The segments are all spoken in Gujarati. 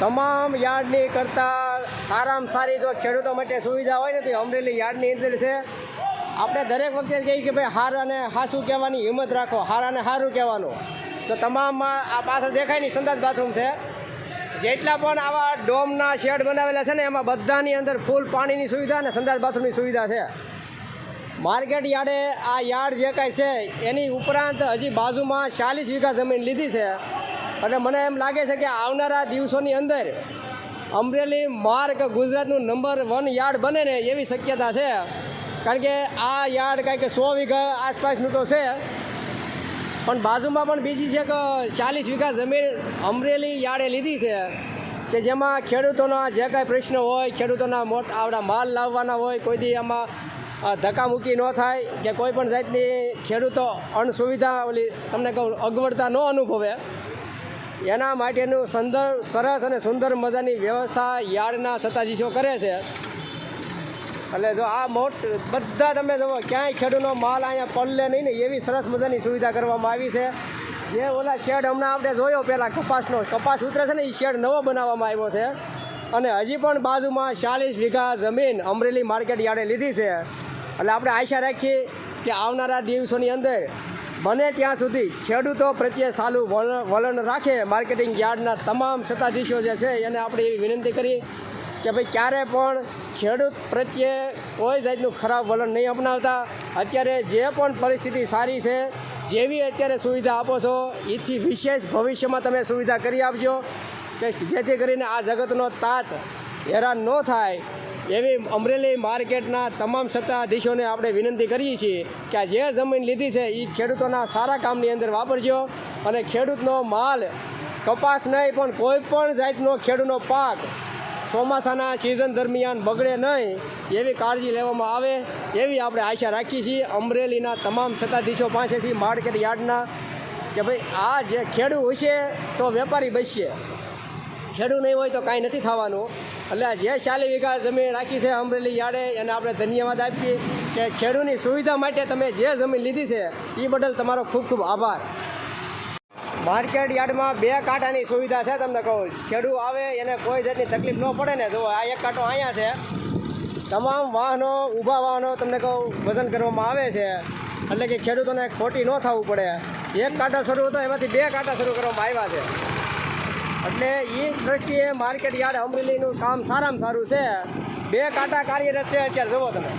તમામ યાર્ડની કરતાં સારામાં સારી જો ખેડૂતો માટે સુવિધા હોય ને તો અમરેલી યાર્ડની અંદર છે. આપણે દરેક વખતે કહીએ કે ભાઈ હાર અને હાસું કહેવાની હિંમત રાખો, હાર અને હારું કહેવાનું. તો તમામમાં આ પાછળ દેખાય નહીં, સંદાસ બાથરૂમ છે. જેટલા પણ આવા ડોમના શેડ બનાવેલા છે ને, એમાં બધાની અંદર ફૂલ પાણીની સુવિધા અને સંદાસ બાથરૂમની સુવિધા છે. માર્કેટ યાર્ડે આ યાર્ડ જે કાંઈ છે, એની ઉપરાંત હજી બાજુમાં ચાલીસ વીઘા જમીન લીધી છે. અને મને એમ લાગે છે કે આવનારા દિવસોની અંદર અમરેલી માર્ગ ગુજરાતનું નંબર વન યાર્ડ બને ને એવી શક્યતા છે. કારણ કે આ યાર્ડ કાંઈક સો વીઘા આસપાસનું તો છે. પણ બાજુમાં પણ બીજી છે કે ચાલીસ વીઘા જમીન અમરેલી યાર્ડે લીધી છે. કે જેમાં ખેડૂતોના જે કાંઈ પ્રશ્ન હોય, ખેડૂતોના મોટા આવડા માલ લાવવાના હોય, કોઈ દી આમાં ધક્કામુક્કી ન થાય કે કોઈ પણ જાતની ખેડૂતો અણસુવિધા ઓલી, તમને કહું, અગવડતા ન અનુભવે. એના માટેનું સુંદર, સરસ અને સુંદર મજાની વ્યવસ્થા યાર્ડના સત્તાધીશો કરે છે. એટલે જો આ મોટ, બધા તમે જુઓ ક્યાંય ખેડૂતનો માલ અહીંયા પલ્લે નહીં ને એવી સરસ મજાની સુવિધા કરવામાં આવી છે. જે ઓલા શેડ હમણાં આપણે જોયો પહેલાં કપાસનો, કપાસ ઉતરે છે ને એ શેડ નવો બનાવવામાં આવ્યો છે. અને હજી પણ બાજુમાં ચાલીસ વીઘા જમીન અમરેલી માર્કેટ યાર્ડે લીધી છે. એટલે આપણે આશા રાખીએ કે આવનારા દિવસોની અંદર બને ત્યાં સુધી ખેડૂતો પ્રત્યે સારું વલણ રાખે માર્કેટિંગ યાર્ડના તમામ સત્તાધીશો જે છે એને આપણે એવી વિનંતી કરી કે ભાઈ ક્યારે પણ ખેડૂત પ્રત્યે કોઈ જાતનું ખરાબ વલણ નહીં અપનાવતા. અત્યારે જે પણ પરિસ્થિતિ સારી છે, જેવી અત્યારે સુવિધા આપો છો એથી વિશેષ ભવિષ્યમાં તમે સુવિધા કરી આપજો કે જેથી કરીને આ જગતનો તાત હેરાન ન થાય. એવી અમરેલી માર્કેટના તમામ સત્તાધીશોને આપણે વિનંતી કરીએ છીએ કે આ જે જમીન લીધી છે એ ખેડૂતોના સારા કામની અંદર વાપરજો અને ખેડૂતનો માલ કપાસ નહીં, પણ કોઈ પણ જાતનો ખેડૂતનો પાક ચોમાસાના સિઝન દરમિયાન બગડે નહીં, એવી કાળજી લેવામાં આવે એવી આપણે આશા રાખીએ છીએ. અમરેલીના તમામ સત્તાધીશો પાસેથી માર્કેટ યાર્ડના કે ભાઈ, આ જે ખેડૂત હશે તો વેપારી બચશે ખેડૂત નહીં હોય તો કાંઈ નથી થવાનું. એટલે જે શાલી વિકાસ જમીન રાખી છે અમરેલી યાર્ડે, એને આપણે ધન્યવાદ આપીએ કે ખેડૂતની સુવિધા માટે તમે જે જમીન લીધી છે એ બદલ તમારો ખૂબ ખૂબ આભાર. માર્કેટ યાર્ડમાં બે કાંટાની સુવિધા છે તમને કહું ખેડૂત આવે, એને કોઈ જાતની તકલીફ ન પડે ને, જો આ એક કાંટો અહીંયા છે, તમામ વાહનો, ઊભા વાહનો તમને કહું, વજન કરવામાં આવે છે. એટલે કે ખેડૂતોને ખોટી ન થવું પડે. એક કાંટો શરૂ હતો, એમાંથી બે કાંટા શરૂ કરવામાં આવ્યા છે. એટલે એ દ્રષ્ટિએ માર્કેટ યાર્ડ અમરેલીનું કામ સારામાં સારું છે. બે કાંટા કાર્યરત છે અત્યારે, જુઓ તમે.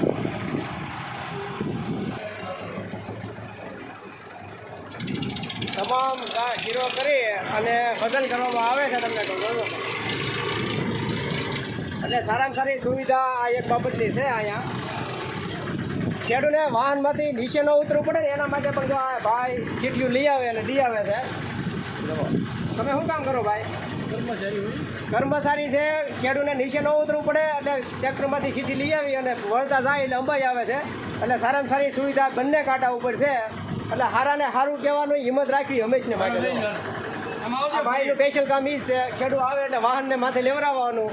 તમામ ગીરો કરી અને વજન કરવામાં આવે છે તમને કહું એટલે સારામાં સારી સુવિધા આ એક બાબતની છે અહીંયા. ખેડૂને વાહનમાંથી નીચે ન ઉતરવું પડે ને એના માટે પણ જો આ ભાઈ ચીઠિયું લઈ આવે અને લઈ આવે છે. તમે શું કામ કરો ભાઈ? કર્મચારી છે ખેડૂતને નીચે ન ઉતરવું પડે એટલે ટ્રેક્ટરમાંથી સીધી લઈ આવી અને વળતા જાય એટલે અંબાઈ આવે છે. એટલે સારામાં સારી સુવિધા બંને કાંટા ઉપર છે. એટલે હારાને સારું કહેવાનું હિંમત રાખવી હંમેશને માટે ભાઈનું સ્પેશિયલ કામ ઈ છે. ખેડૂત આવે એટલે વાહનને માથે લેવડાવવાનું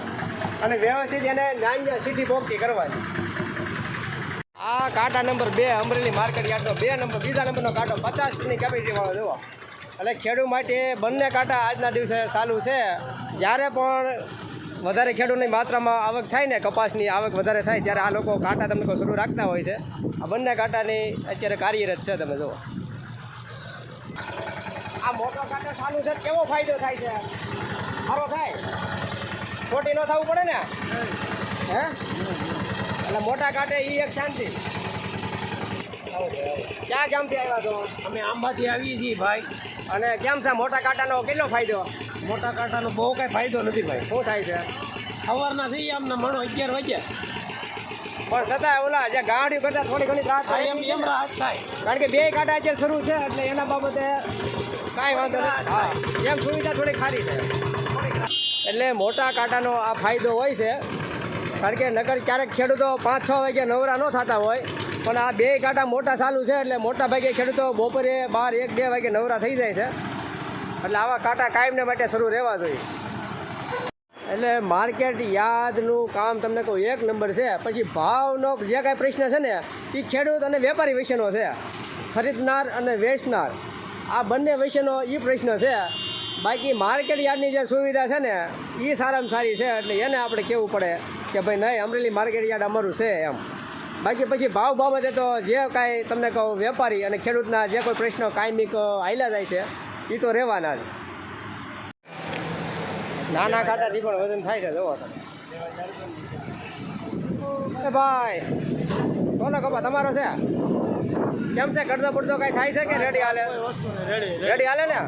અને વ્યવસ્થિત એને નાની સીટી પોકતી કરવાની. આ કાંટા નંબર બે અમરેલી માર્કેટ યાર્ડનો બે નંબર બીજા નંબરનો કાંટો પચાસની કેપેસિટી વાળો જુઓ એટલે ખેડૂત માટે બંને કાંટા આજના દિવસે ચાલુ છે. જ્યારે પણ વધારે ખેડૂતની માત્રામાં આવક થાય ને, કપાસની આવક વધારે થાય, ત્યારે આ લોકો કાંટા તમને કહું શરૂ રાખતા હોય છે. આ બંને કાંટાની અત્યારે કાર્યરત છે, તમે જુઓ. આ મોટો કાંટો ચાલુ છે, કેવો ફાયદો થાય છે? સારો થાય? ખોટી ન થવું પડે ને? હે? એટલે મોટા કાંટે એ એક શાંતિ. ક્યાં ગામથી આવ્યા છો? અમે આંબાથી આવીએ છીએ, ભાઈ. અને કેમ છે? મોટા કાંટાનો કેટલો ફાયદો? મોટા કાંટાનો બહુ કાંઈ ફાયદો નથી ભાઈ. શું થાય છે? સવારના થઈ આમના મણો અગિયાર વાગ્યા. પણ છતાં ઓલા જે ગાડી કરતા થોડી ઘણી રાહત થાય. એમ એમ રાહત થાય. કારણ કે બે કાંટા અત્યારે શરૂ છે એટલે એના બાબતે કાંઈ વાંધો નથી હા એમ સુવિધા થોડી ખારી છે. એટલે મોટા કાંટાનો આ ફાયદો હોય છે. કારણ કે નગર ક્યારેક ખેડૂતો પાંચ છ વાગ્યા નવરા ન થતા હોય પણ આ બે કાંટા મોટા ચાલુ છે એટલે મોટા ભાગે ખેડૂતો બપોરે બાર એક, બે વાગે નવરા થઈ જાય છે. એટલે આવા કાંટા કાયમને માટે શરૂ રહેવા જોઈએ. એટલે માર્કેટ યાર્ડનું કામ તમને કહું, એક નંબર છે. પછી ભાવનો જે કાંઈ પ્રશ્ન છે ને એ ખેડૂત અને વેપારી વિશેનો છે. ખરીદનાર અને વેચનાર. આ બંને વિશેનો એ પ્રશ્ન છે. બાકી માર્કેટ યાર્ડની જે સુવિધા છે ને એ સારામાં સારી છે. એટલે એને આપણે કહેવું પડે કે ભાઈ નહીં, અમરેલી માર્કેટ યાર્ડ અમારું છે એમ. બાકી પછી ભાવ બાબતે તો જે કાંઈ તમને કહું વેપારી અને ખેડૂતના જે કોઈ પ્રશ્નો કાયમિક હાલ્યા જાય છે એ તો રહેવાના જ. નાના કાંટાથી પણ વજન થાય છે જોવો તમે. ભાઈ કોનો કપા તમારો છે? કેમ છે? કરતો પડતો કઈ થાય છે કે રેડી હાલે? રેડી હાલે ને?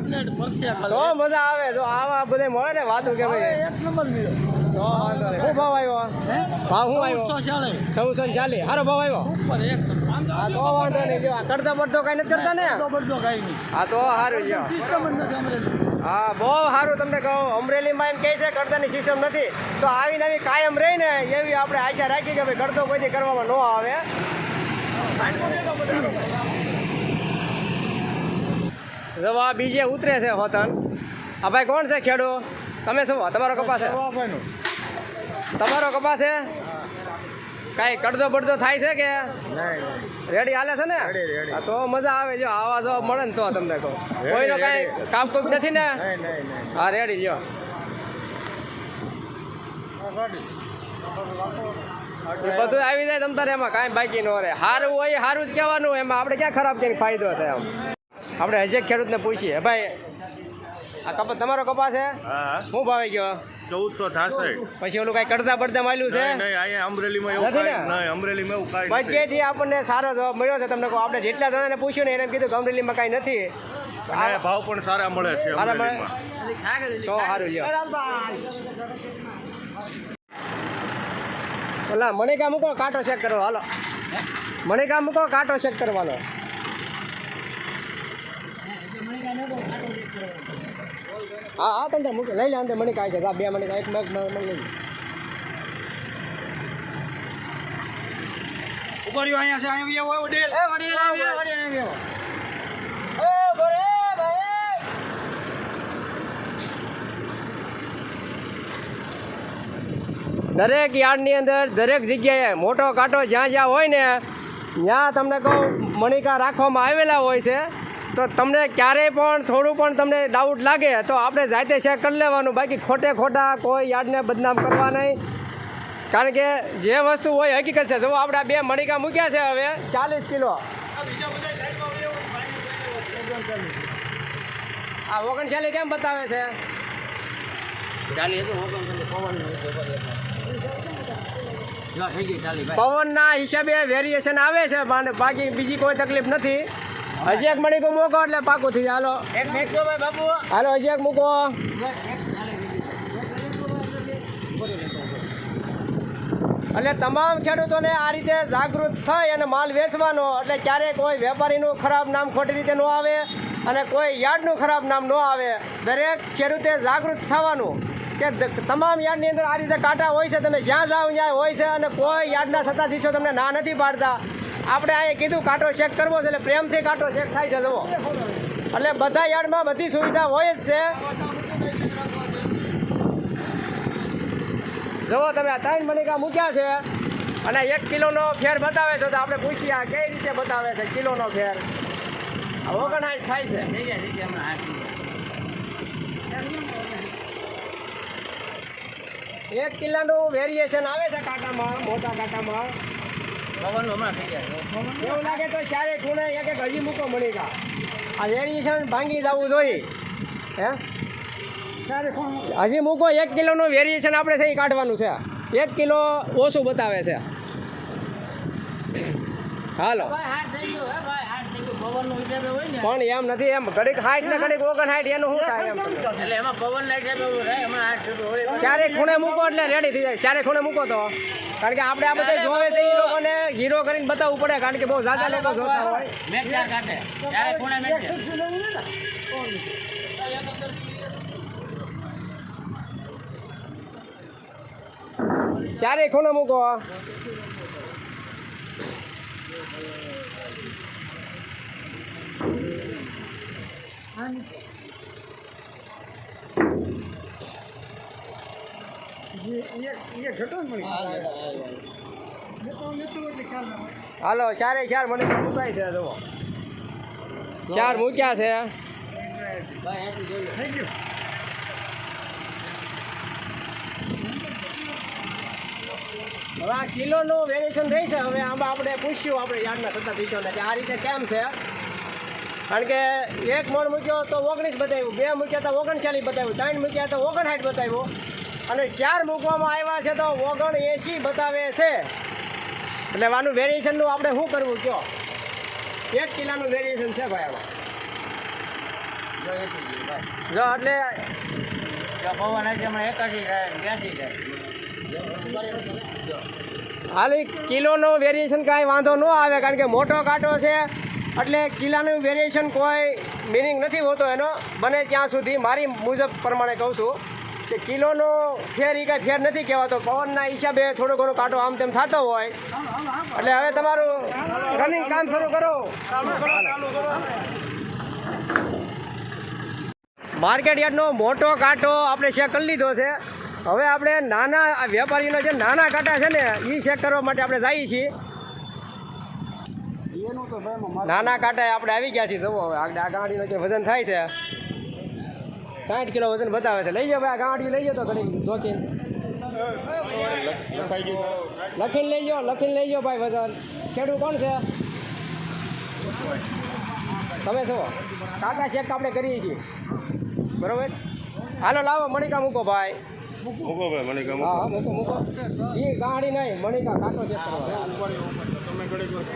તો મજા આવે જો આવા બધે મળે ને વાતું કે ભાઈ. એક વાંધો નહીં શું ભાવ આવ્યો ભાવ શું આવ્યો? ચૌદસો ને ચાલીસ સારો ભાવ આવ્યો? હા તો વાંધો નહીં. જો કરતા કરતો પડતો કઈ નથી કરતા ને? હા તો સારું જો હા બહુ સારું તમને કહું. અમરેલીમાં એમ કહે છે કરતાની સિસ્ટમ નથી. તો આવી નવી કાયમ રહી ને એવી આપણે આશા રાખી કે ભાઈ કરતો કોઈથી કરવામાં ન આવે. જવા બીજે ઉતરે છે હોતન. આ ભાઈ કોણ છે ખેડૂ તમે શું તમારો કપાસ છે? તમારો કપાસ છે? કાંઈ કડદો બડદો થાય છે કે? રેડી હાલે છે ને? તો મજા આવે જો આવા જવાબ મળે ને તો તમને કહું. કોઈનો કાંઈ કામ કૂપ નથી ને? હા રેડી જો. બધું આવી જાય તમ તારે એમાં કાંઈ બાકી ન રહે. સારું હોય સારું જ કહેવાનું એમાં આપણે ક્યાં ખરાબ કઈ ફાયદો થાય એમ આપણે હજે ખેડૂતને પૂછીએ. ભાઈ આ કપાસ તમારો કપાસ છે? હું. શું ભાવે ગયો? ચૌદસો છાસઠ. પછી ઓલું કાંઈ કરતા પડતા માલ્યું છે? નહીં અહીંયા અમરેલીમાં એવું નથી ને? નહીં અમરેલીમાં એવું કાંઈ બજેટથી આપણને સારો જવાબ મળ્યો છે તમને કહું આપણે જેટલા જણાને પૂછ્યું ને એને કીધું કે અમરેલીમાં કાંઈ નથી. અને ભાવ પણ સારા મળે છે તો સારું લ્યો. ઓલા મણિકા મૂકો કાંટો ચેક કરો હાલો. મણિકા મૂકો કાંટો ચેક કરવાનો. હા હા તંત્ર મૂકો લઈ લે અંદર મણિકા આવી જાય બે મને એક મેગ મણ લઈ લે. દરેક યાર્ડની અંદર દરેક જગ્યાએ મોટો કાંટો જ્યાં જ્યાં હોય ને ત્યાં તમને કહું મણિકા રાખવામાં આવેલા હોય છે. તો તમને ક્યારેય પણ થોડું પણ તમને ડાઉટ લાગે તો આપણે જાતે ચેક કરી લેવાનું. બાકી ખોટે ખોટા કોઈ યાર્ડને બદનામ કરવા નહીં. કારણ કે જે વસ્તુ હોય હકીકત છે. જો આપણે બે મણિકા મૂક્યા છે હવે. ચાલીસ કિલો. આ ઓગણચાલીસ કેમ બતાવે છે? પવનના હિસાબે વેરિએશન આવે છે, બાકી બીજી કોઈ તકલીફ નથી. હજી એક મણિકો મૂકો એટલે પાકું થઈ હાલો. હાલો હજી એક મૂકો. એટલે તમામ ખેડૂતોને આ રીતે જાગૃત થઈ અને માલ વેચવાનો. એટલે ક્યારેય કોઈ વેપારીનું ખરાબ નામ ખોટી રીતે ન આવે અને કોઈ યાર્ડનું ખરાબ નામ ન આવે. દરેક ખેડૂતે જાગૃત થવાનું કે તમામ યાર્ડની અંદર આ રીતે કાંટા હોય છે તમે જ્યાં જાઓ ત્યાં હોય છે અને કોઈ યાર્ડના સત્તાધીશો તમને ના નથી પાડતા. આપણે આ કીધું, કાંટો ચેક કરવો છે એટલે પ્રેમથી કાંટો ચેક થાય છે, જુઓ. એટલે બધા યાર્ડમાં બધી સુવિધા હોય જ છે. જુઓ તમે, આ ત્રણ મણિકા મૂક્યા છે અને એક કિલોનો ફેર બતાવે છે, તો આપણે પૂછીએ આ કઈ રીતે બતાવે છે, કિલોનો ફેર? ઓગણસાઠ થાય છે. એક કિલોનું વેરિએશન આવે છે કાંટામાં, મોટા કાંટામાં. એવું લાગે તો ચારે ખૂણે એક એક હજી મૂકો મણિકા. આ વેરિએશન ભાંગી જવું જોઈએ. હે? હજી મૂકો એક કિલોનું વેરિએશન આપણે છે એ કાઢવાનું છે. એક કિલો ઓછું બતાવે છે. હાલો. પણ એમ નથી એમ ઘડીક હાઈટ ને ઘડીક ઓગણ હાઈટ એનું શું થાય એમ? ચારે ખૂણે મૂકો એટલે રેડી થઈ જાય. ચારે ખૂણે મૂકો તો? કારણ કે આપણે આ બધા જોવે છે એ લોકોને હીરો કરીને બતાવવું પડે કારણ કે બહુ ઝાઝા લોકો જોતા હોય. ચારે ખૂણે મૂકો? હાલો ચારે ચાર મને મૂકાય છે જુઓ ચાર મૂક્યા છે થઈ ગયું હવે આ કિલોનું વેરિએશન રહી છે હવે આમાં આપણે પૂછ્યું આપણે યાર્ડના સત્તાધીશોને કે આ રીતે કેમ છે કારણ કે એક મણ મૂક્યો તો ઓગણીસ બતાવ્યું બે મૂક્યા તો ઓગણચાલીસ બતાવ્યું ત્રણ મૂક્યા તો ઓગણસાઠ બતાવ્યું. અને ચાર મૂકવામાં આવ્યા છે તો ઓગણ એંસી બતાવે છે. એટલે આનું વેરિએશનનું આપણે શું કરવું કયો? એક કિલાનું વેરિએશન છે ભાઈ આમાં. જો એટલે હાલી કિલોનો વેરિએશન કાંઈ વાંધો ન આવે કારણ કે મોટો કાંટો છે. એટલે કિલ્લાનું વેરિએશન કોઈ મિનિંગ નથી હોતો એનો. બને ત્યાં સુધી મારી મુજબ પ્રમાણે કહું છું કે કિલોનો ફેર એ કાંઈ ફેર નથી કહેવાતો. પવનના હિસાબે થોડો ઘણો કાંટો આમ તેમ થતો હોય. એટલે હવે તમારું રનિંગ કામ શરૂ કરો. માર્કેટ યાર્ડનો મોટો કાંટો આપણે ચેક કરી લીધો છે. હવે આપણે નાના વેપારીનો જે નાના કાંટા છે ને એ ચેક કરવા માટે આપણે જઈએ છીએ. નાના કાંટા આપણે આવી ગયા છીએ જુઓ હવે. આગળ આ ગાડીનો જે વજન થાય છે સાઠ કિલો વજન બતાવે છે. લઈ જાઓ ભાઈ આ ગાડી લઈ જાઓ તો ઘડી જોકીને લખીને લઈ જાઓ લખીને લઈ જાઓ ભાઈ વજન. ખેડૂત કોણ છે? તમે છો કાકા ચેક આપણે કરીએ છીએ. બરોબર? હાલો લાવો મણિકા મૂકો ભાઈ. મૂકો ભાઈ મણિકા મૂકો. હા હા મૂકો મૂકો. એ ગાડી નહીં મણિકા કાંટો ચેક કરવા તમે ઘડીક વાર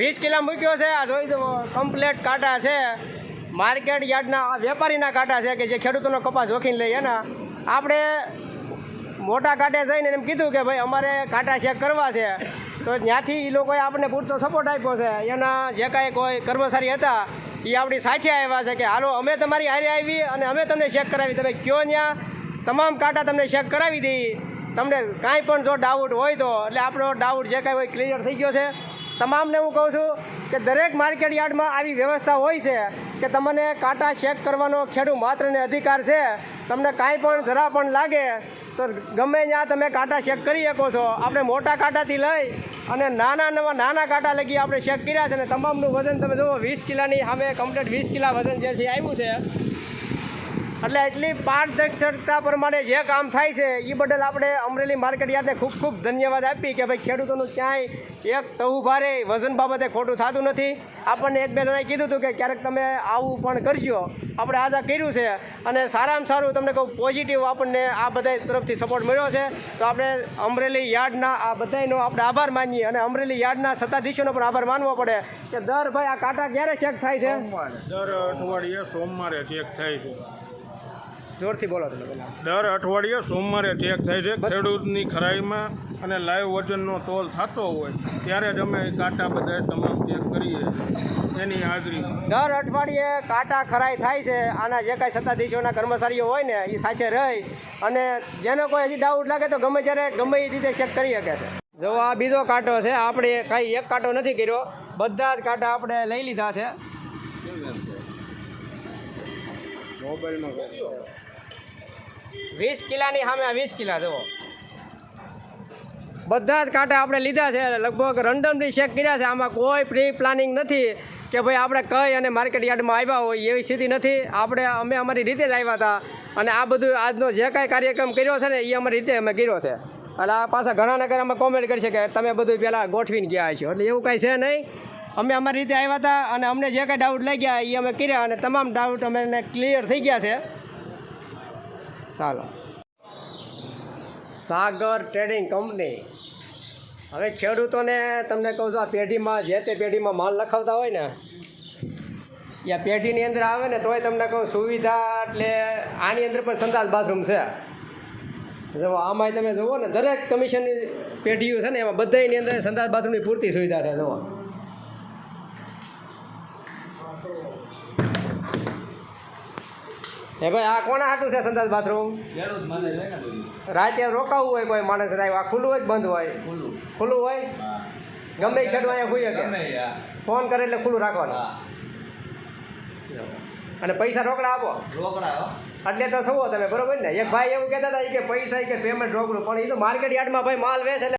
વીસ કિલો મૂક્યો છે. આ જોઈ દો કમ્પ્લેટ કાંટા છે. માર્કેટ યાર્ડના વેપારીના કાંટા છે કે જે ખેડૂતોનો કપાસ જોખીને લઈએ ને આપણે મોટા કાંટે જઈને એમ કીધું કે ભાઈ, અમારે કાંટા ચેક કરવા છે. તો ત્યાંથી એ લોકોએ આપણને પૂરતો સપોર્ટ આપ્યો છે. એના જે કાંઈ કોઈ કર્મચારી હતા એ આપણી સાથે આવ્યા છે કે, હાલો, અમે તમારી હારે આવી અને અમે તમને ચેક કરાવી. તમે કયો ત્યાં તમામ કાંટા તમને ચેક કરાવી દઈએ તમને કાંઈ પણ જો ડાઉટ હોય તો. એટલે આપણો ડાઉટ જે કાંઈ હોય ક્લિયર થઈ ગયો છે. તમામને હું કહું છું કે દરેક માર્કેટ યાર્ડમાં આવી વ્યવસ્થા હોય છે કે તમને કાંટા ચેક કરવાનો ખેડૂત માત્રને અધિકાર છે, તમને કાંઈ પણ જરા પણ લાગે, તો ગમે ત્યાં તમે કાંટા ચેક કરી શકો છો. આપણે મોટા કાંટાથી લઈ અને નાના નવા નાના કાંટા લગી આપણે ચેક કર્યા છે અને તમામનું વજન તમે જુઓ, વીસ કિલાની સામે કમ્પ્લીટ વીસ કિલા વજન જે છે આવ્યું છે. એટલે એટલી પારદર્શકતા પ્રમાણે જે કામ થાય છે એ બદલ આપણે અમરેલી માર્કેટ યાર્ડને ખૂબ ખૂબ ધન્યવાદ આપી કે ભાઈ ખેડૂતોનું ક્યાંય એક તહુ ભારે વજન બાબતે ખોટું થતું નથી. આપણને એક બે જણાએ કીધું હતું કે ક્યારેક તમે આવું પણ કરજો. આપણે આજે કર્યું છે અને સારામાં સારું તમને કહું પોઝિટિવ આપણને આ બધા તરફથી સપોર્ટ મળ્યો છે. તો આપણે અમરેલી યાર્ડના આ બધાનો આપણે આભાર માનીએ અને અમરેલી યાર્ડના સત્તાધીશોનો પણ આભાર માનવો પડે કે દર ભાઈ આ કાંટા ક્યારે ચેક થાય છે? દર અઠવાડિયે સોમવારે ચેક થાય છે. જોરથી બોલો તમે પહેલાં દર અઠવાડિયે સોમવારે ચેક થાય છે. ખેડૂતની ખરાઈમાં અને લાઈવ વજનનો તોલ થતો હોય ત્યારે જ અમે કાંટા બધા તમામ ચેક કરીએ. એની હાજરી. દર અઠવાડિયે કાંટા ખરાઈ થાય છે. આના જે કાંઈ સત્તાધીશોના કર્મચારીઓ હોય ને એ સાથે રહી અને જેનો કોઈ હજી ડાઉટ લાગે તો ગમે ત્યારે ગમે એ રીતે ચેક કરી શકે છે. જો આ બીજો કાંટો છે આપણે કાંઈ એક કાંટો નથી કર્યો. બધા જ કાંટા આપણે લઈ લીધા છે. વીસ કિલાની સામે વીસ કિલા, જુઓ. બધા જ કાંટા આપણે લીધા છે. લગભગ રંડમલી ચેક કર્યા છે. આમાં કોઈ પ્રી પ્લાનિંગ નથી કે ભાઈ આપણે કઈ અને માર્કેટ યાર્ડમાં આવ્યા હોય એવી સ્થિતિ નથી. આપણે, અમે અમારી રીતે જ આવ્યા હતા અને આ બધું આજનો જે કાંઈ કાર્યક્રમ કર્યો છે ને એ અમારી રીતે અમે કર્યો છે. એટલે આ પાછા ઘણા નગર અમે કોમેન્ટ કરી છે કે તમે બધું પહેલાં ગોઠવીને ગયા છો એટલે એવું કાંઈ છે નહીં. અમે અમારી રીતે આવ્યા હતા અને અમને જે કાંઈ ડાઉટ લાગ્યા એ અમે કર્યા અને તમામ ડાઉટ અમે ક્લિયર થઈ ગયા છે. ચાલો. Sagar trading company. હવે ખેડૂતોને તમને કહું છું, આ પેઢીમાં જે તે પેઢીમાં માલ લખાવતા હોય ને, એ પેઢીની અંદર આવે ને, તોય તમને કહું, સુવિધા એટલે આની અંદર પણ સંતાસ બાથરૂમ છે. જો આમાંય તમે જુઓ ને, દરેક કમિશનની પેઢીઓ છે ને, એમાં બધાની અંદર સંતાસ બાથરૂમની પૂરતી સુવિધા છે, જુઓ. હે ભાઈ આ કોના હાટું છે સંદાસ બાથરૂમ? રાતે રોકાવું હોય કોઈ માણસ આ ખુલ્લું હોય બંધ હોય? ખુલ્લું. હોય? ગમે ખેડવા અહીંયા હોઈ શકે ફોન કરે એટલે ખુલ્લું રાખવાનું. અને પૈસા રોકડા આપો. એટલે તો શું તમે બરોબર ને? એક ભાઈ એવું કહેતા હતા કે પૈસા કે પેમેન્ટ રોકડું પણ એ તો માર્કેટ યાર્ડમાં ભાઈ માલ વેચે એટલે